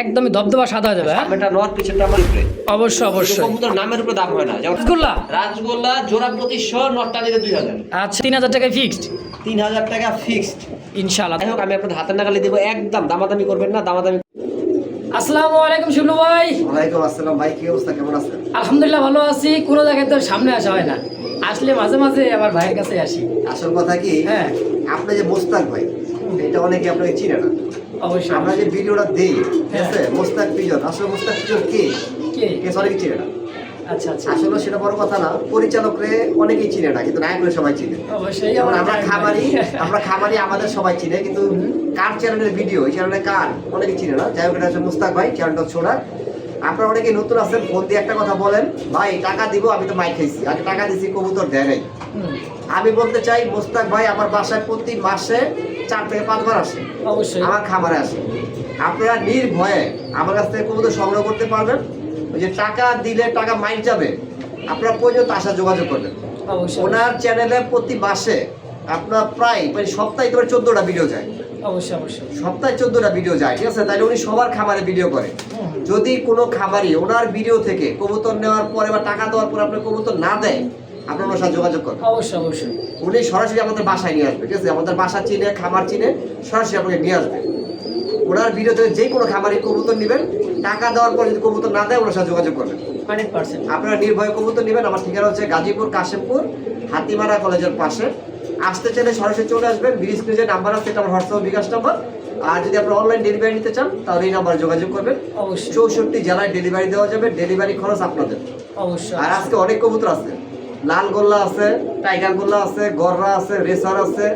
একদমই ধবধবা সাদা হয়ে যাবে নর পিছনটা আমার উপরে। অবশ্যই অবশ্যই। কবুতর নামের উপরে দাম না। যেমন রসগোল্লা রাজগোল্লা জোড়া পঁচিশশো নটটা দিলে দুই হাজার। আচ্ছা তিন হাজার ফিক্সড তিন হাজার টাকা ফিক্সড ইনশাআল্লাহ। যাই হোক আমি আপনাদের হাতের নাগালে দেবো একদম দামাদামি করবেন না দামাদামি আসসালামু আলাইকুম শিবলু ভাই। ওয়ালাইকুম আসসালাম ভাই কি অবস্থা? কেমন আছেন? আলহামদুলিল্লাহ ভালো আছি কোনো জায়গায় তো সামনে আসা হয় না। আসলে মাঝে মাঝে আমার ভাইয়ের কাছে আসি। আসল কথা কি হ্যাঁ। আপনি যে মোস্তাক ভাই এটা অনেকে আপনাকে চিনে না। অবশ্যই আমরা যে ভিডিওটা দেই ঠিক হ্যাঁ। আছে? মোস্তাক পিজন আসলে মোস্তাক পিজন কে? কে? সরি চিনে না? আচ্ছা আচ্ছা। আসলে সেটা বড় কথা না পরিচালকরে অনেকেই চিনে না কিন্তু নায়করে সবাই চিনে। অবশ্যই আমরা খামারি আমরা খামারি আমাদের সবাই চিনে কিন্তু কার চ্যানেলের ভিডিও এই চ্যানেলে কার? অনেকে চিনে না। যাই হোক এটা হচ্ছে মুস্তাক ভাই চ্যানেলটা ছোড়ার আপনারা অনেকে নতুন আছেন ফোন দিয়ে একটা কথা বলেন। ভাই টাকা দিব আমি তো মাইক খাইছি। আগে টাকা দিছি কবুতর দেয় নাই। আমি বলতে চাই মোস্তাক ভাই আমার বাসায় প্রতি মাসে চার থেকে পাঁচবার আসে। অবশ্যই। আমার খামারে আসে। আপনারা নির্ভয়ে আমার কাছ থেকে কবুতর সংগ্রহ করতে পারবেন। ওই যে টাকা দিলে টাকা মাইন্ড যাবে আপনারা প্রয়োজন সাথে যোগাযোগ করবেন। অবশ্যই। ওনার চ্যানেলে প্রতি মাসে আপনার প্রায় মানে সপ্তাহে তোমার চোদ্দোটা ভিডিও যায়। অবশ্যই অবশ্যই। সপ্তাহে চোদ্দোটা ভিডিও যায় ঠিক আছে? তাইলে উনি সবার খামারে ভিডিও করে। যদি কোনো খামারি ওনার ভিডিও থেকে কবুতর নেওয়ার পরে বা টাকা দেওয়ার পরে আপনার কবুতর না দেয় আপনার ওনার সাথে যোগাযোগ করবেন অবশ্যই অবশ্যই। উনি সরাসরি আমাদের বাসায় নিয়ে আসবে ঠিক আছে? আমাদের বাসা চিনে খামার চিনে সরাসরি আপনাকে নিয়ে আসবে। ওনার ভিডিও থেকে যে কোনো খামারি কবুতর নেবেন টাকা দেওয়ার পর যদি কবুতর না দেয় ওনার সাথে যোগাযোগ করবেন। আপনারা নির্ভয় কবুতর নেবেন। আমার ঠিকানা হচ্ছে গাজীপুর কাশিমপুর হাতিমারা কলেজের পাশে। আসতে চাইলে সরাসরি চলে আসবেন ব্রিজ যে নাম্বার আছে এটা আমার হোয়াটসঅ্যাপ বিকাশ নাম্বার আর যদি আপনারা অনলাইন ডেলিভারি নিতে চান তাহলে এই নাম্বারে যোগাযোগ করবেন। অবশ্যই। চৌষট্টি জেলায় ডেলিভারি দেওয়া যাবে ডেলিভারি খরচ আপনাদের। অবশ্যই। আর আজকে অনেক কবুতর আছে। লাল গোল্লা আছে টাইগার গোল্লা আছে গররা আছে রেসার আছে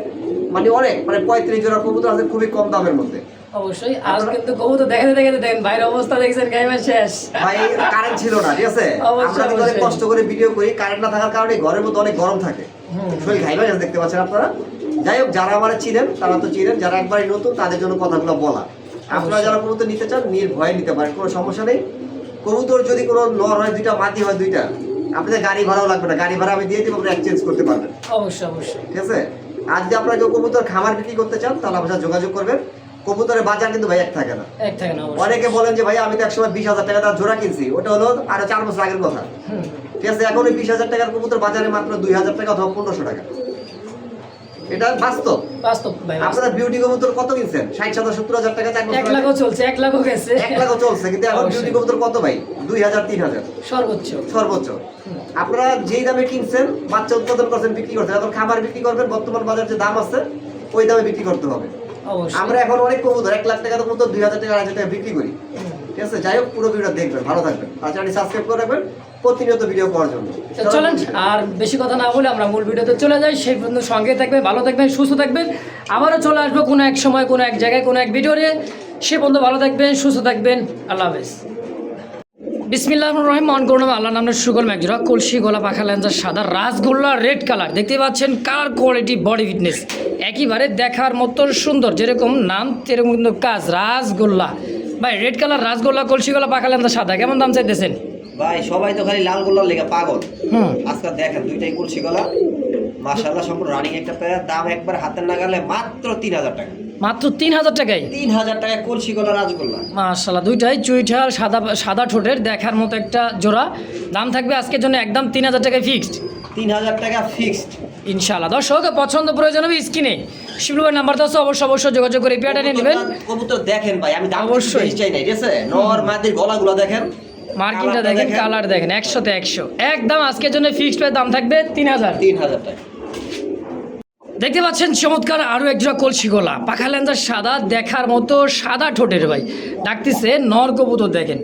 মানে অনেক মানে পঁয়ত্রিশ জোড়া কবুতর আছে খুবই কম দামের মধ্যে। অবশ্যই। আজ কিন্তু কবুতর দেখাতে দেখাতে দেখেন ভাইয়ের অবস্থা দেখছেন গাইবার শেষ। ভাই কারেন্ট ছিল না ঠিক আছে? আমরা। কষ্ট করে ভিডিও করি কারেন্ট না থাকার কারণে ঘরের মধ্যে অনেক গরম থাকে। শরীর ঘাইবা গেছে দেখতে পাচ্ছেন আপনারা। যাই হোক যারা আমার চিনেন তারা তো চিনেন যারা একবারই নতুন তাদের জন্য কথাগুলো বলা। আপনারা যারা কবুতর নিতে চান নির্ভয়ে নিতে পারেন কোনো সমস্যা নেই। কবুতর যদি কোনো নর হয় দুইটা মাটি হয় দুইটা আপনাদের গাড়ি ভাড়াও লাগবে না। গাড়ি ভাড়া আমি দিয়ে দিব আপনি এক্সচেঞ্জ করতে পারবেন। অবশ্যই অবশ্যই। ঠিক আছে? আর যদি আপনারা কেউ কবুতর খামার বিক্রি করতে চান তাহলে সাথে যোগাযোগ করবেন। কবুতরের বাজার কিন্তু ভাই এক থাকে না। এক থাকে না অনেকে বলেন যে ভাই আমি তো একসময় বিশ হাজার টাকা তার জোড়া কিনছি। ওটা হলো আরও চার বছর আগের কথা। ঠিক আছে এখন বিশ হাজার টাকার কবুতর বাজারে মাত্র দুই হাজার টাকা অথবা পনেরোশো টাকা। এটা বাস্তব? বাস্তব আপনারা বিউটি কবুতর কত কিনছেন? ষাট সত্তর হাজার টাকা এক লাখও চলছে এক লাখও গেছে। এক লাখও চলছে কিন্তু এখন বিউটি কবুতর কত ভাই? দুই হাজার তিন হাজার। সর্বোচ্চ। সর্বোচ্চ। আপনারা যেই দামে কিনছেন বাচ্চা উৎপাদন করছেন বিক্রি করছেন এখন খাবার বিক্রি করবেন বর্তমান বাজার যে দাম আছে ওই দামে বিক্রি করতে হবে। আমরা এখন অনেক কবুতর এক লাখ টাকা কবুতর দুই হাজার টাকা আড়াই হাজার টাকা বিক্রি করি। ঠিক আছে যাই হোক পুরো ভিডিও দেখবেন ভালো থাকবেন। আর সাবস্ক্রাইব করে রাখবেন। প্রতিনিয়ত ভিডিও পাওয়ার জন্য। চলেন, আর বেশি কথা না বলে আমরা মূল ভিডিওতে চলে যাই। সেই পর্যন্ত সঙ্গে থাকবেন, ভালো থাকবেন, সুস্থ থাকবেন। আবারও চলে আসব কোনো এক সময়, কোনো এক জায়গায়, কোনো এক ভিডিও সে পর্যন্ত ভালো থাকবেন, সুস্থ থাকবেন। আল্লাহ হাফেজ। বিসমিল্লাহ মন করুন আল্লাহ নামের সুগল ম্যাকজোরা কলসি, গোলা, পাখা ল্যান্সার সাদা, রাসগোল্লা, রেড কালার। দেখতে পাচ্ছেন কার কোয়ালিটি বডি ফিটনেস একইবারে দেখার মতো সুন্দর, যেরকম নাম, তেরকম কিন্তু কাজ, রাসগোল্লা। ভাই, রেড কালার, রাসগোল্লা, কলসি, গোলা, পাখা ল্যান্সার সাদা, কেমন দাম চাইতেছেন? ভাই সবাই তো খালি লাল গোল্লার লেগে পাগল। আজকে দেখেন দুইটাই কলসি গলা। মাশাল্লাহ সম্পূর্ণ রানিং একটা প্যারা দাম একবার হাতের নাগালে মাত্র তিন হাজার টাকা। মাত্র তিন হাজার টাকায়? তিন হাজার টাকায় কলসি গলা রাজগোল্লা। মাশাল্লাহ দুইটাই চুইঠাল সাদা সাদা ঠোঁটের দেখার মতো একটা জোড়া। দাম থাকবে আজকের জন্য একদম তিন হাজার টাকায় ফিক্সড তিন হাজার টাকা ফিক্সড ইনশাআল্লাহ। দর্শক পছন্দ প্রয়োজন হবে স্ক্রিনে। শিবলু নাম্বার আছে, অবশ্যই অবশ্যই যোগাযোগ করে পেয়াটা নিয়ে নেবেন। কবুতর দেখেন ভাই আমি দাম অবশ্যই। চাই না ঠিক আছে? নর মাদির গলাগুলো দেখেন। মার্কিংটা দেখেন কালার দেখেন। একশোতে একশো। একদম আজকের জন্য ফিক্সড প্রাইস দাম থাকবে তিন হাজার। তিন হাজার টাকা। দেখতে পাচ্ছেন চমৎকার আরও এক জোড়া কলসি গোলা। পাখা লেন্সার সাদা দেখার মতো সাদা ঠোঁটের ভাই। ডাকতেছে নর কবুতর দেখেন।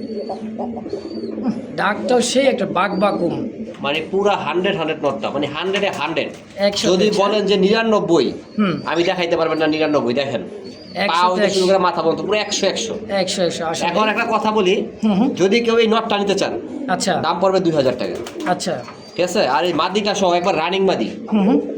ডাকটাও সেই একটা বাঘ বাকুম মানে পুরা হান্ড্রেড হান্ড্রেড নটটা মানে হান্ড্রেডে হান্ড্রেড যদি বলেন যে নিরানব্বই আমি দেখাইতে পারবেন না নিরানব্বই দেখেন। শুরু করে মাথা পর্যন্ত পুরো একশো একশো। একশো একশো এখন একটা কথা বলি যদি কেউ এই নটটা নিতে চান আচ্ছা। দাম পড়বে দুই হাজার টাকা। আচ্ছা। ঠিক আছে? আর এই মাদিটা সহ একবার রানিং মাদি।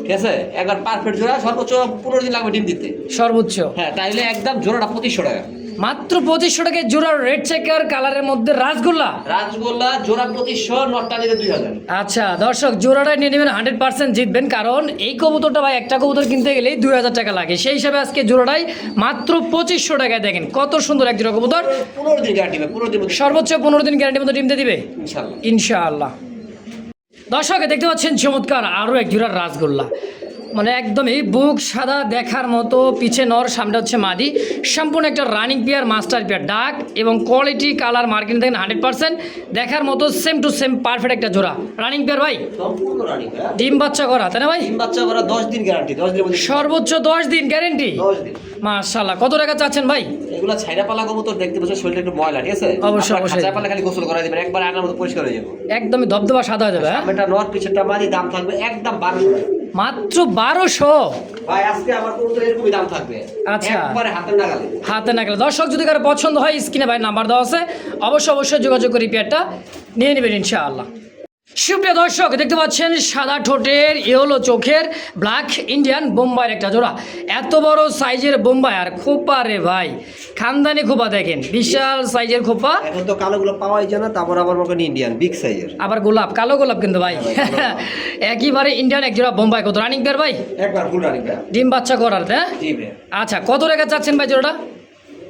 ঠিক আছে? একবার পারফেক্ট জোড়া সর্বোচ্চ পনেরো দিন লাগবে ডিম দিতে। সর্বোচ্চ। হ্যাঁ তাইলে একদম জোড়াটা পঁচিশশো টাকা। মাত্র পঁচিশশো টাকায় জোড়া রেড চেকার কালারের মধ্যে রাসগোল্লা। রাজগোল্লা জোড়া পঁচিশশো নটটা নিলে দুই হাজার। আচ্ছা দর্শক জোড়াটা নিয়ে নেবেন হান্ড্রেড পার্সেন্ট জিতবেন কারণ এই কবুতরটা ভাই একটা কবুতর কিনতে গেলেই দুই হাজার টাকা লাগে। সেই হিসাবে আজকে জোড়াটাই মাত্র পঁচিশশো টাকায় দেখেন কত সুন্দর এক জোড়া কবুতর। পনেরো দিন গ্যারান্টি পনেরো দিন সর্বোচ্চ পনেরো দিন গ্যারান্টির মতো ডিমতে দিবে? ইনশাল্লাহ ইনশাআল্লাহ। দর্শক দেখতে পাচ্ছেন চমৎকার আরও এক জোড়ার রাসগোল্লা। মানে একদমই বুক সাদা দেখার মতো পিছে নর সামনে হচ্ছে মাদি। সম্পূর্ণ একটা রানিং পেয়ার মাস্টার পেয়ার ডাক এবং কোয়ালিটি কালার মার্কিং দেখেন হান্ড্রেড পার্সেন্ট দেখার মতো সেম টু সেম পারফেক্ট একটা জোড়া। রানিং পেয়ার ভাই? হ্যাঁ ডিম বাচ্চা করা তাই না ভাই? বাচ্চা করা দশ দিন গ্যারান্টি দশ মধ্যে সর্বোচ্চ দশ দিন গ্যারেন্টি মাশাল্লাহ কত টাকা চাচ্ছেন ভাই? এগুলা ছাইরা পালা কবুতর দেখতে পাচ্ছ শরীরটা একটু ময়লা ঠিক আছে? অবশ্যই, অবশ্যই। খাঁচায় পালা খালি গোসল করাই দিবেন একবার আনার মতো পরিষ্কার হয়ে যাবে। একদমই ধবধবা সাদা হয়ে যাবে হ্যাঁ? সামনেটা নর পিছনটা মারি দাম থাকবে একদম বারোশো মাত্র বারোশো। আচ্ছা। নাগালে। হাতে না গেলে দর্শক যদি কারও পছন্দ হয় স্ক্রিনে ভাই নাম্বার দেওয়া আছে অবশ্যই অবশ্যই যোগাযোগ করি পেয়ারটা নিয়ে নেবেন ইনশাআল্লাহ। সুপ্রিয় দর্শক দেখতে পাচ্ছেন সাদা ঠোঁটের ইয়েলো চোখের ব্ল্যাক ইন্ডিয়ান বোম্বাইয়ের একটা জোড়া। এত বড় সাইজের বোম্বাই আর খোপা রে ভাই। খানদানি খোপা দেখেন বিশাল সাইজের খোপা। এখন তো কালোগুলো পাওয়াই যায় না তারপর আবার মনে ইন্ডিয়ান বিগ সাইজের আবার গোলাপ কালো গোলাপ কিন্তু ভাই। একইবারে ইন্ডিয়ান এক জোড়া বোম্বাই। কত রানিং পেয়ার ভাই? একবার ফুল রানিং ডিম বাচ্চা করার হ্যাঁ? আচ্ছা কত টাকা চাচ্ছেন ভাই জোড়াটা?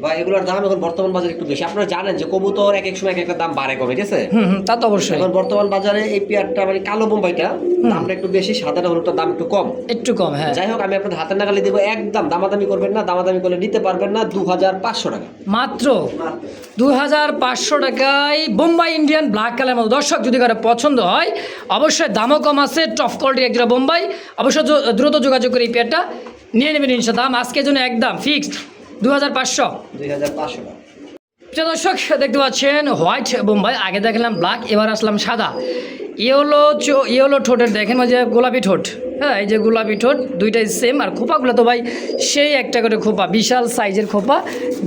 ভাই এগুলোর দাম এখন বর্তমান বাজারে একটু বেশি। আপনারা জানেন যে কবুতর এক এক সময় এক একটা দাম বাড়ে কমে ঠিক আছে? তা তো অবশ্যই। এখন বর্তমান বাজারে এই পেয়ারটা মানে কালো বোম্বাইটা দামটা একটু বেশি সাদাটা হলুদটার দাম একটু কম। একটু কম হ্যাঁ। যাই হোক আমি আপনাদের হাতের নাগালে দেবো একদম দামাদামি করবেন না দামাদামি করলে নিতে পারবেন না দু হাজার পাঁচশো টাকা। মাত্র দু হাজার পাঁচশো টাকায় বোম্বাই ইন্ডিয়ান ব্ল্যাক কালার মতো। দর্শক যদি কারও পছন্দ হয় অবশ্যই দামও কম আছে টপ কোয়ালিটি একজোড়া বোম্বাই। অবশ্যই দ্রুত যোগাযোগ করে এই পেয়ারটা নিয়ে নেবেন ইনশা দাম আজকের জন্য একদম ফিক্সড দু হাজার পাঁচশো। দুই হাজার পাঁচশো। টাকা দর্শক দেখতে পাচ্ছেন হোয়াইট বোম্বাই আগে দেখলাম ব্ল্যাক এবার আসলাম সাদা। ইয়েলো ইয়েলো ঠোঁটের দেখেন ওই যে গোলাপি ঠোঁট। হ্যাঁ এই যে গোলাপি ঠোঁট দুইটাই সেম আর খোপাগুলো তো ভাই সেই একটা করে খোপা বিশাল সাইজের খোপা।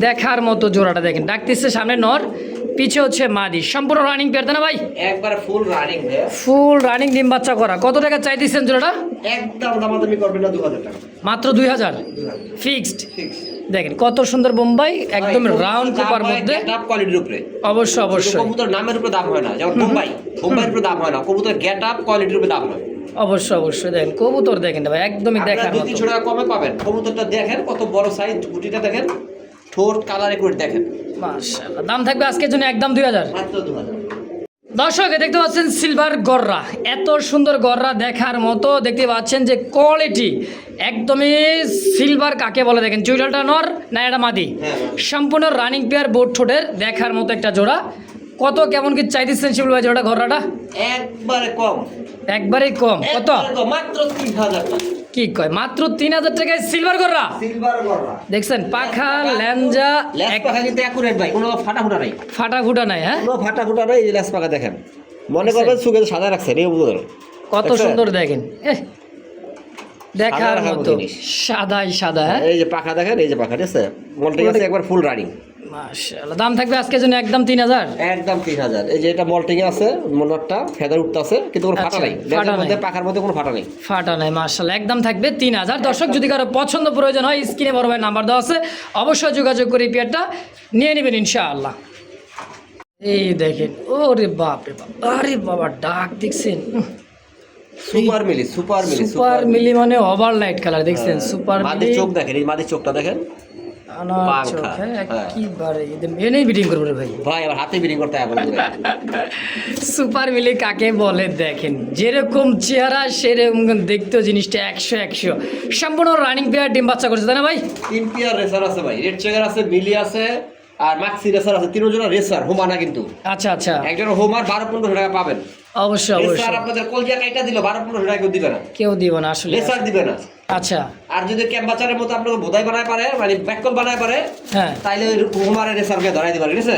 দেখার মতো জোড়াটা দেখেন ডাকতেছে সামনে নর পিছে হচ্ছে মাদি। সম্পূর্ণ রানিং পেয়ার না ভাই? একবারে ফুল রানিং ফুল রানিং ডিম বাচ্চা করা। কত টাকা চাইতেছেন জোড়াটা? একদম দামাদামি করবেন না দু হাজার টাকা। মাত্র দুই হাজার। ফিক্সড ফিক্স দেখেন কত সুন্দর বোম্বাই একদম রাউন্ড খোপার মধ্যে। কোয়ালিটির উপরে। অবশ্যই অবশ্যই। কবুতর নামের উপরে দাম হয় না যেমন মুম্বাই মুম্বাইয়ের উপরে দাম হয় না কবুতর গেট আপ কোয়ালিটির উপরে দাম হয়। অবশ্যই অবশ্যই দেখেন কবুতর দেখেন ভাই একদমই দেখার দুই মতো। তিনশো টাকা কমে পাবেন। কবুতরটা দেখেন কত বড় সাইজ গুটিটা দেখেন ঠোঁট কালারে করে দেখেন। মাশাআল্লাহ দাম থাকবে আজকের জন্য একদম দুই হাজার। মাত্র দু হাজার। দর্শক দেখতে পাচ্ছেন সিলভার গররা। এত সুন্দর গররা দেখার মতো দেখতে পাচ্ছেন যে কোয়ালিটি একদমই সিলভার কাকে বলে দেখেন চুইডালটা নর না এটা মাদি? হ্যাঁ। সম্পূর্ণ রানিং পেয়ার বোর্ড ঠোঁটের দেখার মতো একটা জোড়া। কত কেমন কি চাইতেছেন শিবুল ভাই জোড়াটা গররাটা? একবারে কম। একবারেই কম। কত? মাত্র তিন হাজার টাকা। কি কয়? মাত্র তিন হাজার টাকায় সিলভার গররা সিলভার গররা দেখছেন পাখা ল্যাঞ্জা এক পাখা কিন্তু অ্যাকুরেট ভাই কোনো ফাটা ফুটা নাই। ফাটা ফুটা নাই হ্যাঁ? কোনো ফাটা ফুটা নাই এই ল্যাস পাখা দেখেন। মনে করবেন সুখে সাদা রাখছেন এই কত সুন্দর দেখেন। এহ, দেখার মতো। সাদাই সাদা হ্যাঁ? এই যে পাখা দেখেন? এই যে পাখা ঠিক আছে? মলটিং আছে? একবার ফুল রানিং মাশাআল্লাহ। দাম থাকবে আজকের জন্য একদম তিন হাজার? একদম তিন হাজার। এই যে এটা মল্টিং আছে? মনরটা ফেদার উঠতে আছে কিন্তু কোনো ফাটা আচ্ছা, নাই। ফাটা মধ্যে পাখার মধ্যে কোনো ফাটা নেই। ফাটা নাই মার্শাল্লাহ একদম থাকবে তিন হাজার। দর্শক যদি কারও পছন্দ প্রয়োজন হয় স্ক্রিনে বড় ভাই নাম্বার দেওয়া আছে। অবশ্যই যোগাযোগ করে পেয়ারটা নিয়ে নেবেন ইনশাআল্লাহ। এই দেখেন ওরে বাপ রে বাপ। আরে বাবা ডাক দেখছেন। সুপার মিলি সুপার মিলি সুপার মিলি। মানে ওভার লাইট কালার দেখছেন সুপার মিলি চোখ দেখেন এই মাদের চোখটা দেখেন। হ্যাঁ হ্যাঁ। সুপার মিলি কাকে বলে দেখেন? যেরকম চেহারা সেরকম দেখতেও জিনিসটা একশো একশো। সম্পূর্ণ রানিং পেয়ার ডিম বাচ্চা করছে তাই না ভাই? তিন পিয়ার রেসার আছে ভাই। রেড চেকার আছে মিলি আছে আর মাক্সি রেসার আছে। তিনজন রেসার হোমানা কিন্তু। আচ্ছা আচ্ছা। একজন হোমার বারো পনেরোশো টাকা পাবেন। অবশ্যই অবশ্যই। আপনাদের কলজিয়া কাইটা দিল বারো পনেরোশো টাকা কেউ দিবে না। কেউ দিব না আসলে। লেসার দিবে না। আচ্ছা। আর যদি ক্যাম্পাচারের মতো আপনাকে বোধাই বানায় পারে মানে ব্যাককল বানায় পারে হ্যাঁ। তাইলে ওই হোমারের রেসারকে ধরাই দিবে ঠিক আছে?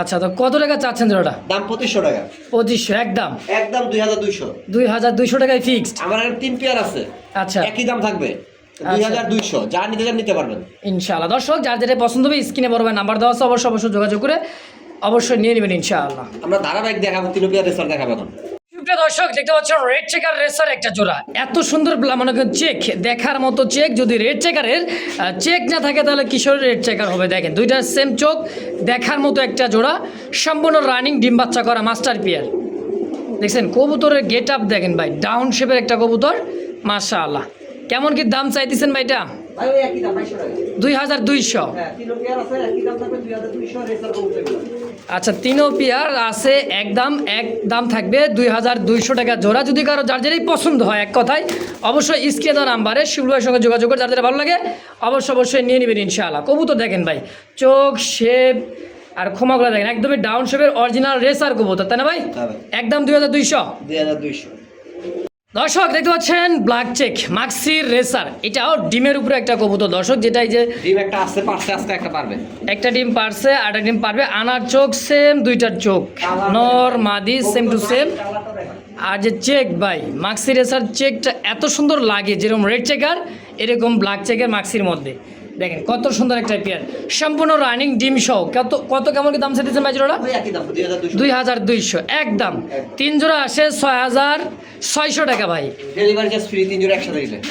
আচ্ছা তো কত টাকা চাচ্ছেন জোড়াটা? দাম পঁচিশশো টাকা। পঁচিশশো একদম? একদম দুই হাজার দুইশো। দুই হাজার দুইশো টাকায় ফিক্সড আমার তিন পেয়ার আছে। আচ্ছা। একই দাম থাকবে। দুইশো যা নিতে চান নিতে পারবেন। ইনশাআল্লাহ। দর্শক যার যেটা পছন্দ হবে স্ক্রিনে বড় নাম্বার দেওয়া আছে অবশ্যই অবশ্যই যোগাযোগ করে অবশ্যই নিয়ে নেবেন ইনশাআল্লাহ। আমরা ধারাবাহিক দেখাবো তিন পেয়ার রেসার দেখাবো এখন। সুপ্রিয় দর্শক দেখতে পাচ্ছেন রেড চেকার রেসার একটা জোড়া। এত সুন্দর মনে করেন চেক দেখার মতো চেক যদি রেড চেকারের চেক না থাকে তাহলে কিশোর রেড চেকার হবে দেখেন। দুইটা সেম চোখ দেখার মতো একটা জোড়া সম্পূর্ণ রানিং ডিম বাচ্চা করা মাস্টার পিয়ার। দেখছেন কবুতরের গেট আপ দেখেন ভাই ডাউন শেপের একটা কবুতর মাশা আল্লাহ কেমন কি দাম চাইতেছেন ভাইটা? ভাই ওই একই দাম 2200 টাকা। দুই হাজার দুইশো। হ্যাঁ তিন পেয়ার আছে একই দাম থাকবে 2200 রেসার কবুতর আচ্ছা তিনও পেয়ার আছে একদম এক দাম থাকবে দুই হাজার দুইশো টাকা জোড়া। যদি কারও যার যারই পছন্দ হয় এক কথায় অবশ্যই স্ক্রিনে দেওয়া নাম্বারে শিবুল সঙ্গে যোগাযোগ করে যার যারা ভালো লাগে অবশ্যই অবশ্যই নিয়ে নেবেন ইনশাআল্লাহ। কবুতর দেখেন ভাই চোখ শেপ আর ক্ষমাগুলো দেখেন একদমই ডাউন শেপের অরিজিনাল রেসার কবুতর তাই না ভাই? হ্যাঁ ভাই। একদম দুই হাজার দুইশো। দুই হাজার দুইশো। দর্শক দেখতে পাচ্ছেন ব্ল্যাক চেক মাক্সির রেসার এটাও ডিমের উপরে একটা কবুতর। দর্শক যেটাই এই যে ডিম একটা আসছে পারছে আসতে একটা পারবে। একটা ডিম পারছে আর একটা ডিম পারবে। আনার চোখ সেম দুইটার চোখ। নর মাদি সেম টু সেম আর যে চেক ভাই মাক্সি রেসার চেকটা এত সুন্দর লাগে যেরকম রেড চেকার এরকম ব্ল্যাক চেকের মাক্সির মধ্যে। দেখেন কত সুন্দর একটা পেয়ার। সম্পূর্ণ রানিং ডিম সহ। কত কত কেমন কি দাম চাইতেছেন ভাই 2200 দুই হাজার দুইশো। একদম। তিন জোড়া আসে ছয় হাজার ছয়শো টাকা ভাই।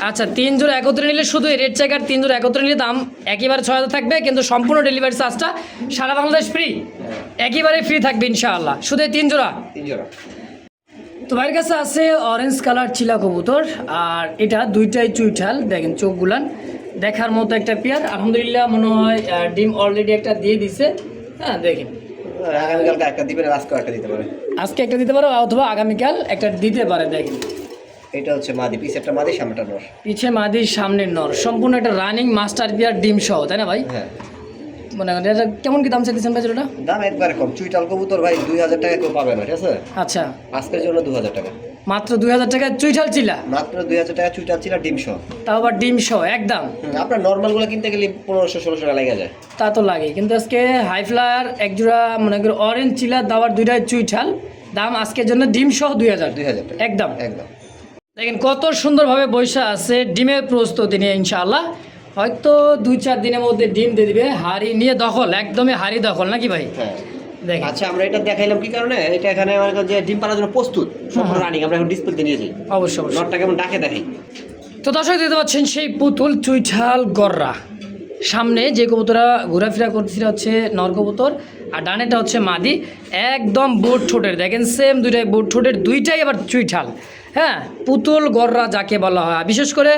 আচ্ছা তিন জোড়া একত্রে নিলে শুধু রেড চেকার তিন জোড়া একত্রে নিলে দাম একেবারে ছয় হাজার থাকবে কিন্তু সম্পূর্ণ ডেলিভারি চার্জটা সারা বাংলাদেশ ফ্রি একেবারে ফ্রি থাকবে ইনশাআল্লাহ। শুধু তিন জোড়া? তিন জোড়া। তো ভাইয়ের কাছে আছে অরেঞ্জ কালার চিলা কবুতর আর এটা দুইটাই চুইঠাল। দেখেন চোখগুলান দেখার মতো একটা পেয়ার। আলহামদুলিল্লাহ মনে হয় ডিম অলরেডি একটা দিয়ে দিছে। হ্যাঁ দেখেন আগামীকালকে একটা আর একটা দিতে পারে। আজকে একটা দিতে পারো অথবা আগামীকাল একটা দিতে পারে দেখেন এটা হচ্ছে মাদি পিছে একটা মাদি সামনেটা নর। পিছে মাদির সামনের নর। সম্পূর্ণ একটা রানিং মাস্টার পিয়ার ডিম সহ তাই না ভাই? হ্যাঁ। মনে করেন এটা কেমন কি দাম চাইতেছেন ভাই ওটা দাম একবারে কম। চুইটাল কবুতর ভাই দুই হাজার টাকা কেউ পাবে না ঠিক আছে? আচ্ছা। আজকের জন্য দু হাজার টাকা। মাত্র দুই হাজার টাকায় চুইঠাল চিলা? মাত্র দুই হাজার টাকা চুইটাল ছিল ডিম সহ। তাও আবার ডিম সহ একদম। আপনার নর্মালগুলো কিনতে গেলে পনেরোশো ষোলোশো টাকা লেগে যায়। তা তো লাগে কিন্তু আজকে হাই ফ্লায়ার এক জোড়া মনে করি অরেঞ্জ চিলা দাবার দুইটাই চুইঠাল। দাম আজকের জন্য ডিম সহ দুই হাজার। দুই হাজার টাকা। একদম। একদম। দেখেন কত সুন্দরভাবে বৈশা আছে ডিমের প্রস্তুতি নিয়ে ইনশাআল্লাহ। হয়তো দুই চার দিনের মধ্যে ডিম দিয়ে দিবে হাড়ি নিয়ে দখল একদমই হাড়ি দখল নাকি ভাই? হ্যাঁ। আচ্ছা আমরা এটা দেখাইলাম কি কারণে? এটা এখানে যে ডিম পাড়ার জন্য প্রস্তুত সম্পূর্ণ রানিং আমরা এখন ডিসপ্লেতে নিয়ে যাই অবশ্যই অবশ্যই। নটটা কেমন ডাকে দেখাই তো দর্শক দেখতে পাচ্ছেন সেই পুতুল চুইঠাল গররা। সামনে যে কবুতরা ঘোরাফেরা করতেছিল হচ্ছে নর কবুতর আর ডানেটা হচ্ছে মাদি। একদম বুট ঠোঁটের দেখেন সেম দুইটাই বুট ঠোঁটের দুইটাই আবার চুইঠাল। হ্যাঁ পুতুল গররা যাকে বলা হয়। বিশেষ করে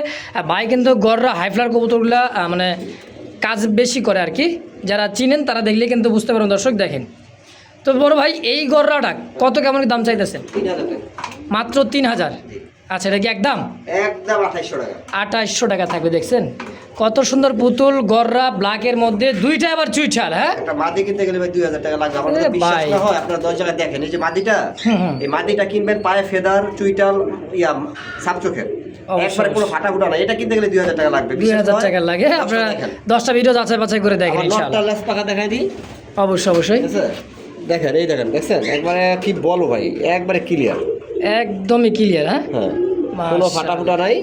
ভাই কিন্তু গররা হাইফ্লার কবুতরগুলো মানে কাজ বেশি করে আর কি। যারা চিনেন তারা দেখলে কিন্তু বুঝতে পারবেন দর্শক দেখেন। তো বড় ভাই এই গররাটা কত কেমন কি দাম চাইতেছেন মাত্র তিন হাজার। আচ্ছা এটা কি একদম? একদম আঠাইশশো টাকা। আঠাশশো টাকা থাকবে দেখছেন? কত সুন্দর পুতুল গররা ব্ল্যাকের মধ্যে দুইটা আবার চুইঠাল হ্যাঁ? একটা মাদি কিনতে গেলে ভাই দুই হাজার টাকা লাগবে। আমার বিশ্বাস। না হয় আপনার দশ জায়গায় দেখেন। এই যে মাদিটা। এই মাদিটা কিনবেন পায়ে ফেদার চুইটাল ইয়া সাপ চোখের। অবশ্যই, একবারে কোনো ফাটা ফুটা না এটা কিনতে গেলে দুই হাজার টাকা লাগবে। দুই হাজার টাকা লাগে। আপনারা দশটা ভিডিও যাচাই বাছাই করে দেখেন আমার নটটা ইনশাআল্লাহ লেস পাকা দেখাই দিই। অবশ্যই অবশ্যই। দেখেন এই দেখেন দেখছেন? একবারে কি বলো ভাই একবারে ক্লিয়ার একদমই ক্লিয়ার হ্যাঁ? হ্যাঁ। কোনো ফাটাফুটা ফাটা ফুটা নাই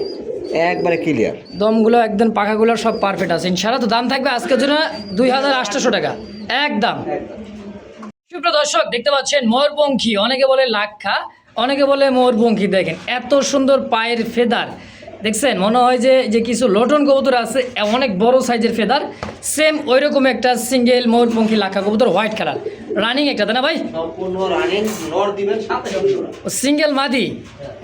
একবারে ক্লিয়ার দমগুলো একদম পাখাগুলো সব পারফেক্ট আছে। ইনশাআল্লাহ তো দাম থাকবে আজকের জন্য দুই হাজার আটশোশো টাকা। একদম। সুপ্রিয় দর্শক দেখতে পাচ্ছেন ময়ূরপঙ্খী। অনেকে বলে লাক্ষা অনেকে বলে ময়ূরপঙ্খী। দেখেন এত সুন্দর পায়ের ফেদার। দেখছেন মনে হয় যে যে কিছু লটন কবুতর আছে অনেক বড় সাইজের ফেদার সেম ওই রকম একটা সিঙ্গেল ময়ূরপঙ্খী লাখা কবুতর হোয়াইট কালার রানিং একটা তাই না ভাই? সিঙ্গেল মাদি?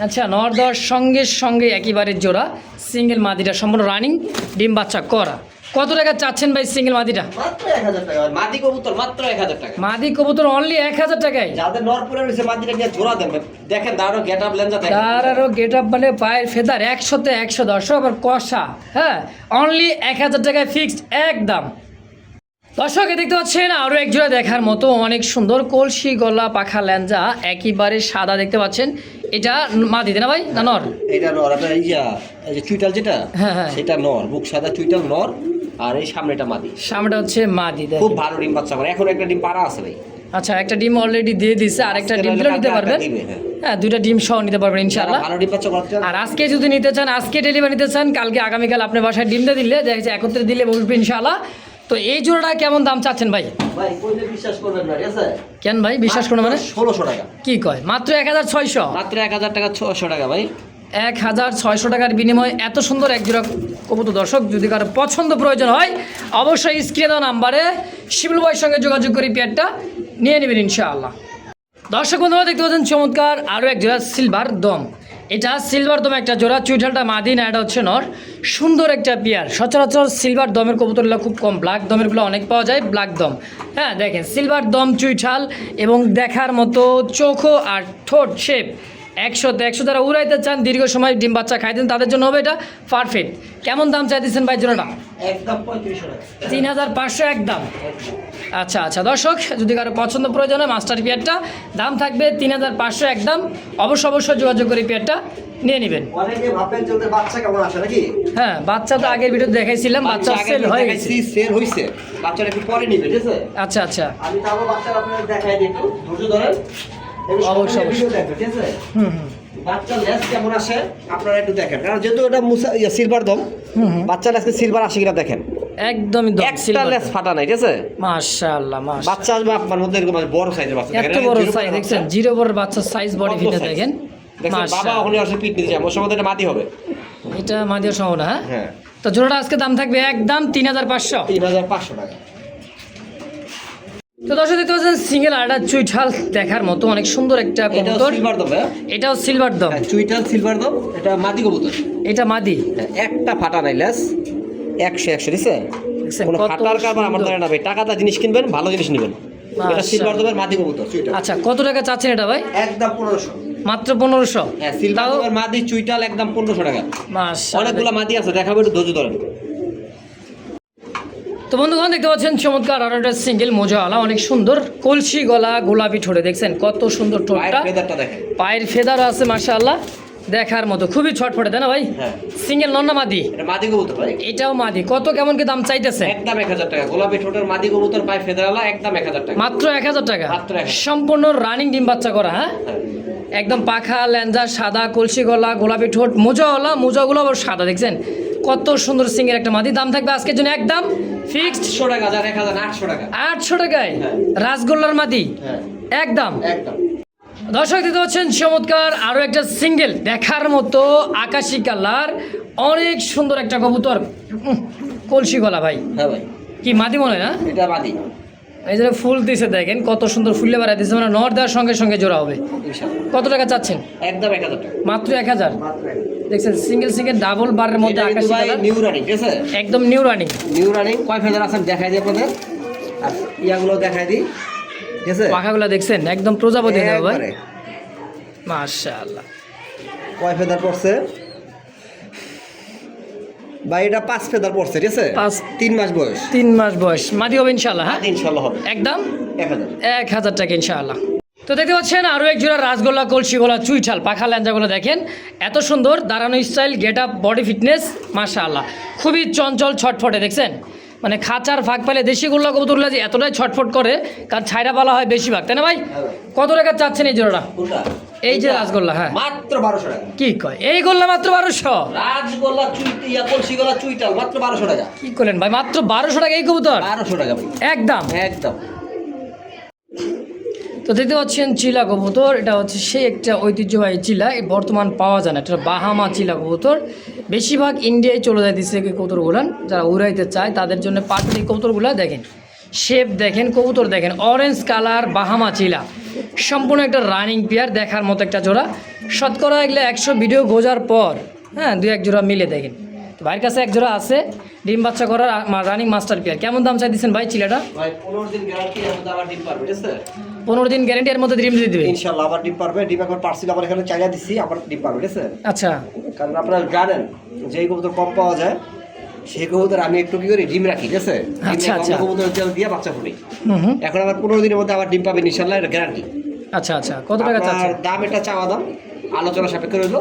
আচ্ছা নর সঙ্গে সঙ্গে একেবারে জোড়া। সিঙ্গেল মাদিটা সম্পূর্ণ রানিং ডিম বাচ্চা করা। কত টাকা চাচ্ছেন ভাই সিঙ্গেল মাদিটা? মাত্র টাকা। মাদি কবুতর মাত্র এক হাজার টাকা। মাদি কবুতর অনলি এক হাজার টাকায়? যাদের নরপুরে রয়েছে মাদিটা নিয়ে জোড়া দেন দেখেন দাঁড়ো গেট আপ লেন্সা দেখেন। আপ মানে পায়ের ফেদার একশোতে একশো দর্শক আবার কষা হ্যাঁ? অনলি এক হাজার টাকায় ফিক্সড একদম। দর্শক দেখতে পাচ্ছেন আরও এক জোড়া দেখার মতো অনেক সুন্দর কলসি গলা পাখা ল্যাঞ্জা একেবারে সাদা দেখতে পাচ্ছেন। এটা মা দিতে না ভাই? না নর? এটা নর আপনার এই যে এই যে চুইটাল যেটা হ্যাঁ, হ্যাঁ। সেটা নর বুক সাদা চুইটাল নর। আর এই সামনেটা মাদি। সামনেটা হচ্ছে মাদি। খুব ভালো ডিম বাচ্চা করে এখন একটা ডিম পাড়া আছে ভাই। আচ্ছা একটা ডিম অলরেডি দিয়ে দিছে আর একটা ডিম দিলেও নিতে পারবেন? হ্যাঁ। হ্যাঁ দুইটা ডিম সহ নিতে পারবেন ইনশাআল্লাহ। ভালো ডিম বাচ্চা করতে আর আজকে যদি নিতে চান আজকে ডেলিভারি নিতে চান কালকে আগামীকাল আপনার বাসায় ডিমটা দিলে দেখা যাচ্ছে একত্রে দিলে বসবে ইনশাআল্লাহ। তো এই জোড়াটা কেমন দাম চাচ্ছেন ভাই? ভাই কইলে বিশ্বাস করবেন না ঠিক আছে? কেন ভাই বিশ্বাস করুন মানে? ষোলোশো টাকা। কি কয়? মাত্র এক হাজার ছয়শো? মাত্র এক হাজার টাকা ছশো টাকা ভাই। এক হাজার ছয়শো টাকার বিনিময়ে এত সুন্দর এক জোড়া কবুতর। দর্শক, যদি কারও পছন্দ প্রয়োজন হয়, অবশ্যই স্ক্রিনে দেওয়া নাম্বারে শিবুল বয়ের সঙ্গে যোগাযোগ করে পেয়ারটা নিয়ে নেবেন ইনশাআল্লাহ। দর্শক বন্ধুরা, দেখতে পাচ্ছেন চমৎকার আরও এক জোড়া সিলভার দম। এটা সিলভার দম একটা জোড়া, চুইঠালটা মাদিন এটা হচ্ছে নর। সুন্দর একটা পেয়ার। সচরাচর সিলভার দমের কবুতরগুলো খুব কম। ব্ল্যাক দমেরগুলো অনেক পাওয়া যায় ব্ল্যাক দম। হ্যাঁ দেখেন, সিলভার দম, চুইঠাল এবং দেখার মতো চোখো আর ঠোঁট শেপ একশোতে একশো যারা উড়াইতে চান দীর্ঘ সময় ডিম বাচ্চা খাইতেন তাদের জন্য হবে এটা পারফেক্ট কেমন দাম চাইতেছেন ভাই জোড়াটা? তিন হাজার পাঁচশো এক দাম আচ্ছা আচ্ছা দর্শক যদি কারও পছন্দ প্রয়োজন হয় মাস্টার পেয়ারটা দাম থাকবে তিন হাজার পাঁচশো একদম। অবশ্য অবশ্যই যোগাযোগ করে পেয়ারটা নিয়ে নেবেন। বাচ্চা কেমন নাকি? হ্যাঁ বাচ্চা তো আগের ভিডিও দেখাইছিলাম বাচ্চা সেল হয়ে গেছে। সেল বাচ্চাটা একটু পরে নিবে ঠিক আছে? আচ্ছা আচ্ছা। আমি আপনাদের দেখাই ধৈর্য ধরেন। এবং অবশ্যই, সকলে ভিডিও দেখবেন ঠিক আছে? হুম হুম। বাচ্চা লেস কেমন আসে আপনারা একটু দেখেন। কারণ যেহেতু এটা মুসা সিলভার দম হুম হুম। বাচ্চা লেসকে সিলভার আসে কিনা দেখেন? একদমই একটা লেস ফাটা নাই ঠিক আছে? মাশাআল্লাহ মাশাআল্লাহ। বাচ্চা আসবে আপনার মধ্যে এরকম বড় সাইজের বাচ্চা এত বড় সাইজ দেখছেন? জিরো বড় বাচ্চার সাইজ বডি ফিটে size? দেখেন? বাবা ওখানে আসে পিট নিতে যায় ওর সময় এটা মাটি হবে। এটা মাদিয়ার সম্ভাবনা হ্যাঁ? হ্যাঁ। তো জোড়াটা আজকে দাম থাকবে একদম তিন হাজার পাঁচশো। তিন হাজার পাঁচশো টাকা। তো দর্শক দেখতে পাচ্ছেন সিঙ্গেল চুইঠাল দেখার মতো অনেক সুন্দর একটা কবুতর। সিলভার দম হ্যাঁ? এটাও সিলভার দম। হ্যাঁ, চুইটাল সিলভার দম এটা মাদি কবুতর। এটা মাদি। হ্যাঁ, একটা ফাটা নাই লেস। একশো একশো ঠিক আছে কোনো ফাটার কারবার আমার। দ্বারা না ভাই। টাকাটা জিনিস কিনবেন ভালো জিনিস নেবেন। এটা সিলভার দমের মাদি কবুতর আচ্ছা কত টাকা চাচ্ছেন এটা ভাই? একদম পনেরোশো। মাত্র পনেরোশো? হ্যাঁ সিলভার দমের মাদি চুইটাল একদম পনেরোশো টাকা। অনেকগুলো মাদি আছে দেখাবো একটু ধৈর্য ধরেন। তো বন্ধুগণ দেখতে পাচ্ছেন চমৎকার আর একটা সিঙ্গেল মোজাওয়ালা অনেক সুন্দর কলসি গলা গোলাপি ঠোঁটে দেখছেন? কত সুন্দর পায়ের ঠোঁটটা পায়ের ফেদারও আছে মাশাআল্লাহ। দেখার মতো খুবই ছটফটে তাই না ভাই? হ্যাঁ। সিঙ্গেল নন্না মাদি? মাদি কবুতর ভাই। এটাও মাদি। কত কেমন কি দাম চাইতেছে? একদম এক হাজার টাকা। গোলাপি ঠোঁটের মাদি কবুতর পায়ে ফেদারালা একদম এক হাজার টাকা। মাত্র এক হাজার টাকা? সম্পূর্ণ রানিং ডিম বাচ্চা করা হ্যাঁ? হ্যাঁ। একদম পাখা ল্যাঞ্জা সাদা কলসি গলা গোলাপি ঠোঁট মোজাওয়ালা মোজাগুলো আবার সাদা দেখছেন? কত সুন্দর সিংয়ের একটা মাদি। দাম থাকবে আজকের জন্য একদম ফিক্সড আটশো টাকা যার এক হাজার আটশো টাকা। আটশো টাকায় রাজগোল্লার রাসগোল্লার মাদি। হ্যাঁ। একদম। একদম। দর্শক দিতে হচ্ছেন চমৎকার আরও একটা সিঙ্গেল দেখার মতো আকাশি কালার অনেক সুন্দর একটা কবুতর। কলসি গলা ভাই। হ্যাঁ ভাই। কি মাদি মনে হয় না? এটা মাদি। এই যে ফুল দিছে দেখেন কত সুন্দর ফুলে বেড়াই দিছে মানে নর দেওয়ার সঙ্গে সঙ্গে জোড়া হবে। কত টাকা চাচ্ছেন? একদম এক হাজার টাকা। মাত্র এক হাজার? দেখছেন সিঙ্গেল সিঙ্গেল ডাবল বারের মধ্যে আকাশি নিউ রানিং ঠিক আছে? একদম নিউ রানিং নিউ রানিং কয় ফেদার আছেন? দেখাই দিই আপনাদের। আর ইয়াগুলো দেখাই দিই ঠিক আছে? পাখাগুলো দেখছেন? একদম প্রজাপতি ভাই। মাশাআল্লাহ। কয় ফেদার পড়ছে? ভাই এটা পাঁচ ফেদার পড়ছে ঠিক আছে? পাঁচ- তিন মাস বয়স। তিন মাস বয়স। মাদি হবে ইনশাল্লাহ হ্যাঁ? ইনশাল্লাহ হবে। একদম? এক হাজার। এক হাজার টাকা ইনশাআল্লাহ। তো দেখতে পাচ্ছেন আরও এক জোড়া রাসগোল্লা কলসিগোলা চুইঠাল পাখা ল্যাঞ্জাগুলো দেখেন। এত সুন্দর দাঁড়ানো style get up body fitness মাশাআল্লাহ। খুবই চঞ্চল ছটফটে দেখছেন? মানে খাঁচার ফাঁক পেলে দেশি গোল্লা কবুতরগুলো যে এতটাই ছটফট করে কারণ ছাইরা পালা হয় বেশিরভাগ তাই না ভাই? কত টাকা চাচ্ছেন এই জোড়াটা? এই যে রাজগোল্লা হ্যাঁ। মাত্র বারোশো টাকা। কি কয়? এই গোল্লা মাত্র বারোশো? রাজগোল্লা চুইটি কলসি গোলা চুইটাল মাত্র বারোশো টাকা। কি করলেন ভাই? মাত্র বারোশো টাকা এই কবুতর? বারোশো টাকা ভাই। একদম। একদম। তো দেখতে পাচ্ছেন চিলা কবুতর, এটা হচ্ছে সেই একটা ঐতিহ্যবাহী চিলা, এই বর্তমান পাওয়া যায় না, এটা বাহামা চিলা কবুতর। বেশিরভাগ ইন্ডিয়ায় চলে যায় দিচ্ছে কবুতরগুলান যারা উড়াইতে চায় তাদের জন্য পাটলি কবুতরগুলা দেখেন, শেপ দেখেন, কবুতর দেখেন অরেঞ্জ কালার বাহামা চিলা। সম্পূর্ণ একটা রানিং পেয়ার দেখার মতো একটা জোড়া। শতকরা এগুলো একশো ভিডিও গোজার পর হ্যাঁ দু এক জোড়া মিলে দেখেন। ভাইয়ের কাছে এক জোড়া আছে ডিম বাচ্চা করার রানিং মাস্টার পেয়ার কেমন দাম চাই দিচ্ছেন ভাই চিলাটা পনেরো দিন গ্যারান্টি আবার ডিম পারবে ঠিক আছে পনেরো দিন গ্যারেন্টি এর মধ্যে ডিম দিয়ে দিবে? ইনশাল্লাহ আবার ডিম পারবে। ডিম একবার পার্সেল আবার এখানে চাইলা দিচ্ছি আবার ডিম পারবে ঠিক আছে আচ্ছা। কারণ আপনারা জানেন যেই কবুতর কম পাওয়া যায় সেই কবুতর আমি একটু কি করি ডিম রাখি ঠিক আছে আচ্ছা, আচ্ছা। কবুতর তেল দিয়ে বাচ্চা ফুটি এখন আবার পনেরো দিনের মধ্যে আবার ডিম পাবেন ইনশাল্লাহ এটা গ্যারান্টি আচ্ছা আচ্ছা। কত টাকা চাচ্ছেন? দাম এটা চাওয়া দাম আলোচনা সাপেক্ষে রইল।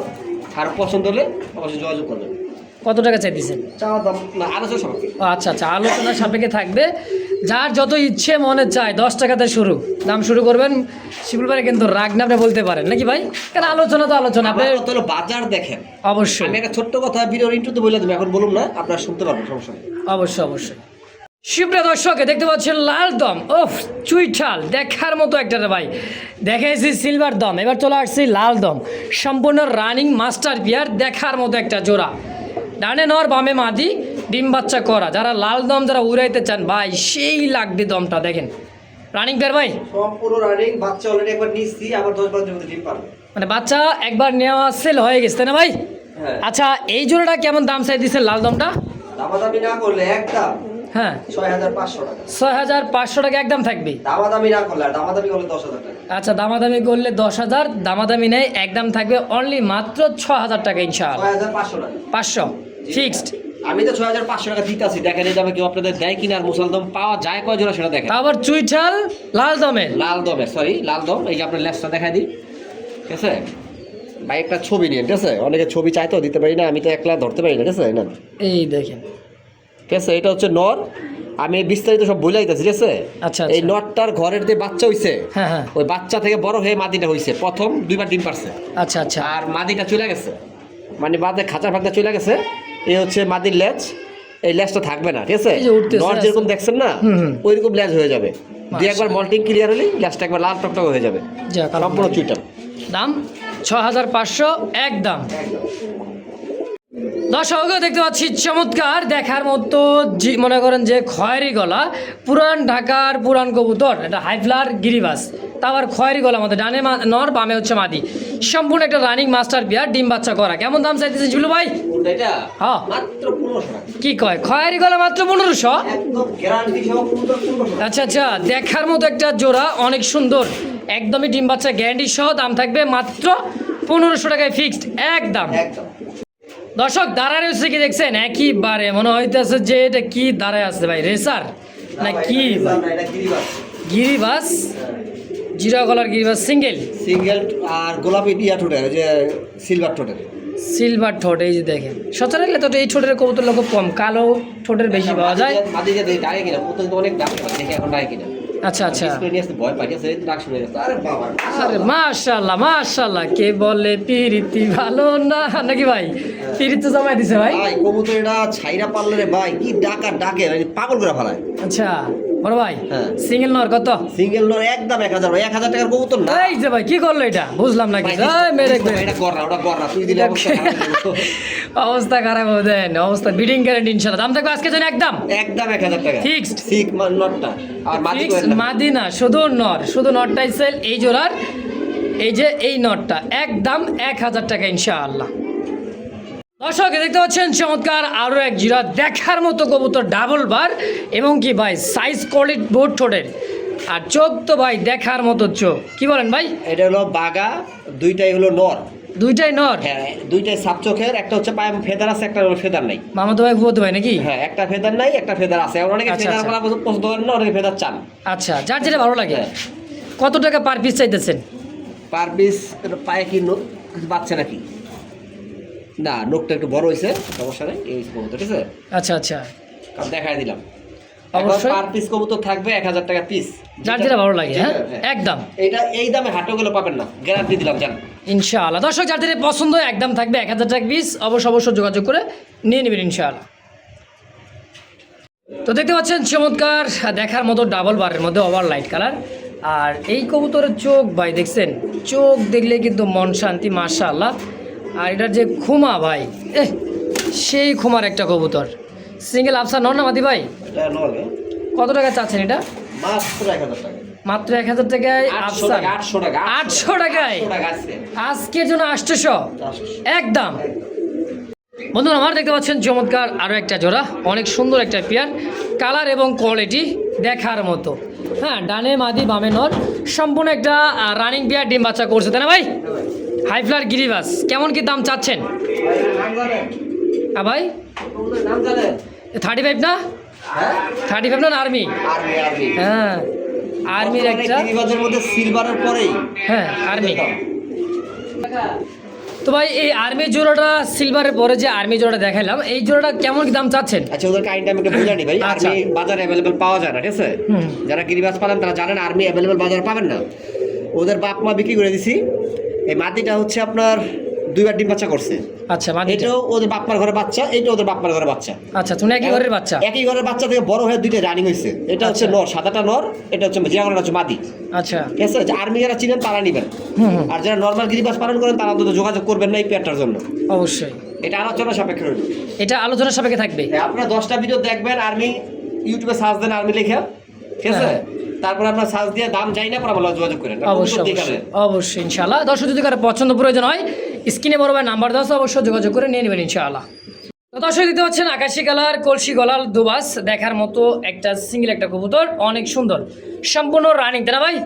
আর পছন্দ হলে অবশ্যই যোগাযোগ করবেন। কত টাকা চাইতেছেন? আচ্ছা আচ্ছা আলোচনা সাপেক্ষে থাকবে। যার যত ইচ্ছে মনে চায় দশ টাকাতে শুরু। দাম শুরু করবেন শিবুল ভাই কিন্তু রাগ না আপনি বলতে পারেন। নাকি ভাই? কেন আলোচনা তো আলোচনা আপনি বাজার দেখেন। অবশ্যই। আমি একটা ছোট্ট কথা ভিডিওর ইন্টুতে বলে দেবো এখন বলুন না আপনারা শুনতে পারবেন সমস্যা অবশ্যই অবশ্যই। সুপ্রিয় দর্শক দেখতে পাচ্ছেন লাল দম। ওফ চুইঠাল দেখার মতো একটা রে ভাই। দেখেছি সিলভার দম এবার চলে আসছি লাল দম। সম্পূর্ণ রানিং মাস্টার পিয়ার দেখার মতো একটা জোড়া। ডানে নর বামে মাদি ডিম বাচ্চা করা। যারা লাল দম যারা উড়াইতে চান ভাই সেই লাগবে দমটা দেখেন। রানিং পেয়ার ভাই? সম্পূর্ণ রানিং বাচ্চা অলরেডি একবার নিচ্ছি আবার দশ বারের মধ্যে ডিম পারবে। মানে বাচ্চা একবার নেওয়া সেল হয়ে গেছে না ভাই? হ্যাঁ। আচ্ছা এই জোড়াটা কেমন দাম চাই দিচ্ছে লাল দমটা? দামাদামি না করলে একদম। হ্যাঁ। ছয় হাজার পাঁচশো টাকা। ছয় হাজার পাঁচশো টাকা একদম থাকবে। দামাদামি না করলে দামাদামি করলে দশ হাজার টাকা। আচ্ছা দামাদামি করলে দশ হাজার দামাদামি নেই একদম থাকবে অনলি মাত্র ছ হাজার টাকা ইনশাল ছয় হাজার পাঁচশো টাকা। পাঁচশো ফিক্সড আমি তো ছয় হাজার পাঁচশো টাকা দিতেছি। দেখেন এই দামে কেউ আপনাদের দেয় কিনা আর মুসলদম পাওয়া যায় কয় জোড়া সেটা দেখেন। তা আবার চুইঠাল লাল দমের। লাল দমের সরি লাল দম। এই যে আপনার লেসটা দেখাই দিই। ঠিক আছে? ভাই একটা ছবি নিয়ে ঠিক আছে? অনেকে ছবি চাইতেও দিতে পারি না আমি তো একলা ধরতে পারি না ঠিক আছে? না এই দেখেন। ঠিক আছে? এটা হচ্ছে নর। আমি বিস্তারিত সব বইলাইতেছি ঠিক আছে? আচ্ছা, এই আচ্ছা। নটটার ঘরের যে বাচ্চা হইছে হ্যাঁ হ্যাঁ। ওই বাচ্চা থেকে বড় হয়ে মাদিটা হইছে। প্রথম দুইবার ডিম পারছে। আচ্ছা আচ্ছা। আর মাদিটা চলে গেছে। মানে বাদে খাঁচা ফাঁকা চলে গেছে। এই হচ্ছে মাদির লেজ। এই লেজটা থাকবে না ঠিক আছে? নর যেরকম দেখছেন না। ওইরকম লেজ হয়ে যাবে। দিয়ে একবার মল্টিং ক্লিয়ার হলেই লেজটা একবার লাল টকটক হয়ে যাবে। সম্পূর্ণ চুইটাম দাম ছ হাজার পাঁচশো একদম দর্শক দেখতে পাচ্ছি চমৎকার দেখার মতো মনে করেন যে খয়েরি গলা পুরান ঢাকার পুরান কবুতর এটা হাইফ্লার গিরিবাস। তা আবার খয়েরি গলা মতো ডানে নর বামে হচ্ছে মাদি। সম্পূর্ণ একটা রানিং মাস্টার বিয়ার ডিম বাচ্চা করা। কেমন দাম চাইতেছে ঝুলু ভাই? হ্যাঁ। কি কয়? খয়েরি গলা মাত্র পনেরোশো? আচ্ছা আচ্ছা দেখার মতো একটা জোড়া অনেক সুন্দর। একদমই ডিম বাচ্চা গ্যারান্টি সহ দাম থাকবে মাত্র পনেরোশো টাকায় ফিক্সড একদম। একদম। দর্শক দাঁড়ায় রয়েছে কি দেখছেন? একইবারে মনে হইতেছে যে এটা কি দাঁড়ায় আছে ভাই? রেসার? না কি গিরিবাস। জিরা কলার গিরিবাস সিঙ্গেল সিঙ্গেল আর গোলাপি দিয়া ঠোঁটের যে সিলভার ঠোঁটের। সিলভার ঠোঁট এই যে দেখেন। সচরাচর তো এই ঠোঁটের কবুতর লোক কম কালো ঠোঁটের বেশি পাওয়া যায়। অনেক দেখে এখন কিনা। আচ্ছা আচ্ছা। ভয় পাই ঠিক আছে এই তো ডাক শুনে আরে বাবা। আরে কে বলে পিরিতি ভালো না? নাকি ভাই? পিরিতি জমাই দিছে ভাই। কবুতর এটা ছাইরা পারলে রে ভাই কি ডাকা ডাকে পাগল করে ফেলায়। আচ্ছা। বড় ভাই হ্যাঁ। সিঙ্গেল নর কত? সিঙ্গেল নর একদম এক হাজার এক হাজার টাকার কবুতর না। এই যে ভাই কি করল এটা? বুঝলাম না কিছু। এই মেরে এটা কর না ওটা কর না তুই দিলে অবস্থা খারাপ হয়ে দেন অবস্থা বিডিং গ্যারেন্টি ইনশাল্লাহ দাম থাকবে আজকে জন্য একদম? একদম এক হাজার টাকা। Fixed. সিক নটটা আর মাদি মাদি না শুধু নর শুধু নটটাই সেল এই জোড়ার এই যে এই নটটা একদম এক হাজার টাকা ইনশাআল্লাহ। দর্শক দেখতে পাচ্ছেন চমৎকার আরও এক জিরা দেখার মতো কবুতর ডাবল বার এবং কি ভাই সাইজ কোয়ালিটি বোর্ড ঠোঁটের। আর চোখ তো ভাই দেখার মতো চোখ। কি বলেন ভাই? এটা হলো বাগা দুইটাই হলো নর। দুইটাই নর? হ্যাঁ দুইটাই সাপ চোখের একটা হচ্ছে পায়ে ফেদার আছে একটা ফেদার নাই। মামাতো ভাই ফুয়াতো ভাই নাকি? হ্যাঁ একটা ফেদার নাই একটা ফেদার আছে। অনেকে আচ্ছা, ফেদার আচ্ছা। করা পছন্দ করেন না অনেকে ফেদার চান। আচ্ছা যার যেটা ভালো লাগে। হ্যাঁ। কত টাকা পার পিস চাইতেছেন? পার পিস পায়ে কি বাচ্চা নাকি? না নোকটা একটু বড় হয়েছে সমস্যা নেই এই কবুতর ঠিক আছে? আচ্ছা আচ্ছা। কারণ দেখাই দিলাম। অবশ্যই। পার পিস কবুতর থাকবে এক হাজার টাকা পিস যার যেটা ভালো লাগে হ্যাঁ। একদম। এটা এই দামে হাটও গেলে পাবেন না গ্যারান্টি দিলাম জান। ইনশাআল্লাহ। দর্শক যাদের পছন্দ একদম থাকবে এক হাজার টাকা পিস অবশ্য অবশ্য যোগাযোগ করে নিয়ে নেবেন ইনশাআল্লাহ। তো দেখতে পাচ্ছেন চমৎকার দেখার মতো ডাবল বারের মধ্যে ওভার লাইট কালার আর এই কবুতরের চোখ ভাই দেখছেন? চোখ দেখলে কিন্তু মন শান্তি মাশাআল্লাহ। আর এটার যে খুমা ভাই এহ সেই খুমার একটা কবুতর। সিঙ্গেল আফসার নন না মাদি ভাই? কত টাকা চাচ্ছেন এটা? মাত্র এক হাজার টাকায় আফসার টাকা আটশো টাকা আটশো টাকায়? আজকে আজকের জন্য আটশোশো? একদম। বন্ধুরা আমার দেখতে পাচ্ছেন চমৎকার আরও একটা জোড়া অনেক সুন্দর একটা পেয়ার কালার এবং কোয়ালিটি দেখার মতো। হ্যাঁ ডানে মাদি বামে নর সম্পূর্ণ একটা রানিং পেয়ার ডিম বাচ্চা করছে তাই না ভাই। হাইফ্লার গিরিবাস কেমন কি দাম চাচ্ছেন? হ্যাঁ ভাই? থার্টি ফাইভ না? থার্টি ফাইভ না আর্মি আর্মি আর্মি হ্যাঁ আর্মির একটা মধ্যে সিলভারের পরেই। হ্যাঁ আর্মি তো ভাই এই আর্মি জোড়াটা সিলভারের পরে যে আর্মি জোড়াটা দেখালাম এই জোড়াটা কেমন কি দাম চাচ্ছেন? আচ্ছা ওদের কাহিনীটা আমি একটু বুঝানি ভাই। আচ্ছা। আর্মি বাজারে অ্যাভেলেবেল পাওয়া যায় না ঠিক আছে। যারা গিরিবাজ পালেন তারা জানেন আর্মি অ্যাভেলেবেল বাজারে পাবেন না। ওদের বাপ মা বিক্রি করে দিছি। এই মাটিটা হচ্ছে আপনার দুইবার ডিম বাচ্চা করছে। আচ্ছা মাদিটা এটাও ওদের বাপমার ঘরে বাচ্চা এটা ওদের বাপমার ঘরে বাচ্চা। আচ্ছা তুমি একই ঘরের বাচ্চা? একই ঘরের বাচ্চা থেকে বড় হয়ে দুইটা রানিং হয়েছে। এটা হচ্ছে আচ্ছা। নর সাদাটা নর এটা হচ্ছে জিরাগড়া হচ্ছে মাদি আচ্ছা। ঠিক আছে? আর্মি যারা চিনেন তারা নিবেন। আর যারা নর্মাল গিরিবাস পালন করেন তারা অন্তত যোগাযোগ করবেন না এই পেয়ারটার জন্য। অবশ্যই। এটা আলোচনা সাপেক্ষে রইল। এটা আলোচনা সাপেক্ষে থাকবে। আপনারা দশটা ভিডিও দেখবেন আর্মি ইউটিউবে সার্চ দেন আর্মি লেখা। ঠিক আছে? হ্যাঁ। তারপর আপনার সার্চ দিয়ে দাম যাই না পর আমার যোগাযোগ করেন অবশ্যই অবশ্যই। ইনশাআল্লাহ। দর্শক যদি কারও পছন্দ প্রয়োজন হয় স্ক্রিনে বড় ভাই নাম্বার দেওয়া অবশ্যই যোগাযোগ করে নিয়ে নেবেন ইনশাআল্লাহ। তো দর্শক দিতে পাচ্ছেন আকাশি কালার কলসি গলাল দুবাস দেখার মতো একটা সিঙ্গেল একটা কবুতর অনেক সুন্দর। সম্পূর্ণ রানিং তাই না ভাই?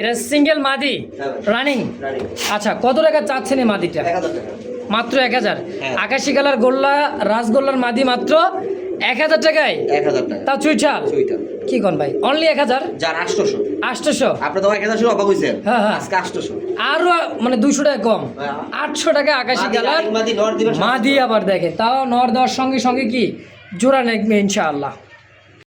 এটা সিঙ্গেল মাদি? হ্যাঁ। রানিং রানিং আচ্ছা কত টাকা চাচ্ছেন এই মাদিটা? মাত্র এক হাজার। হ্যাঁ। আকাশি কালার গোল্লা রাসগোল্লার মাদি মাত্র এক হাজার টাকায়? এক হাজার টাকা। সুইটা কি কোন ভাই? অনলি এক হাজার? যার আটশোশো। আটশোশো? আপনি তো এক হাজার অবাক হয়েছেন হ্যাঁ, হ্যাঁ। আজকে আটশোশো। আরও মানে দুশো টাকা কম। হ্যাঁ। আটশো টাকা আকাশি কালার। দিবেন মাদি আবার দেখে। তাও নর দেওয়ার সঙ্গে সঙ্গে কি? জোড়া নেকবে ইনশাআল্লাহ।